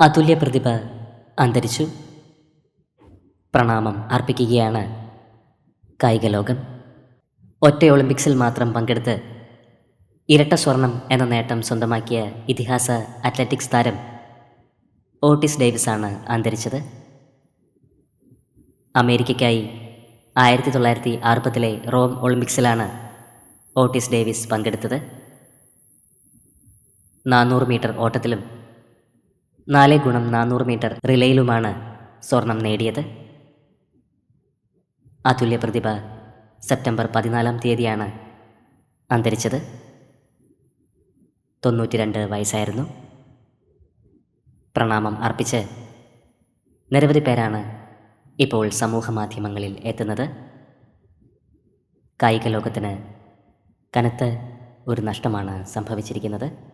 അതുല്യ പ്രതിഭ അന്തരിച്ചു. പ്രണാമം അർപ്പിക്കുകയാണ് കായിക ലോകം. ഒറ്റ ഒളിമ്പിക്സിൽ മാത്രം പങ്കെടുത്ത് ഇരട്ട സ്വർണം എന്ന നേട്ടം സ്വന്തമാക്കിയ ഇതിഹാസ അത്ലറ്റിക്സ് താരം ഓട്ടിസ് ഡേവിസ് ആണ് അന്തരിച്ചത്. അമേരിക്കയ്ക്കായി ആയിരത്തി തൊള്ളായിരത്തി അറുപതിലെ റോം ഒളിമ്പിക്സിലാണ് ഓട്ടിസ് ഡേവിസ് പങ്കെടുത്തത്. നാനൂറ് മീറ്റർ ഓട്ടത്തിലും നാല് ഗുണം നാനൂറ് മീറ്റർ റിലേയിലുമാണ് സ്വർണം നേടിയത്. അതുല്യ പ്രതിഭ സെപ്റ്റംബർ പതിനാലാം തീയതിയാണ് അന്തരിച്ചത്. തൊണ്ണൂറ്റി രണ്ട് വയസ്സായിരുന്നു. പ്രണാമം അർപ്പിച്ച് നിരവധി പേരാണ് ഇപ്പോൾ സമൂഹ മാധ്യമങ്ങളിൽ എത്തുന്നത്. കായിക ലോകത്തിന് കനത്ത ഒരു നഷ്ടമാണ് സംഭവിച്ചിരിക്കുന്നത്.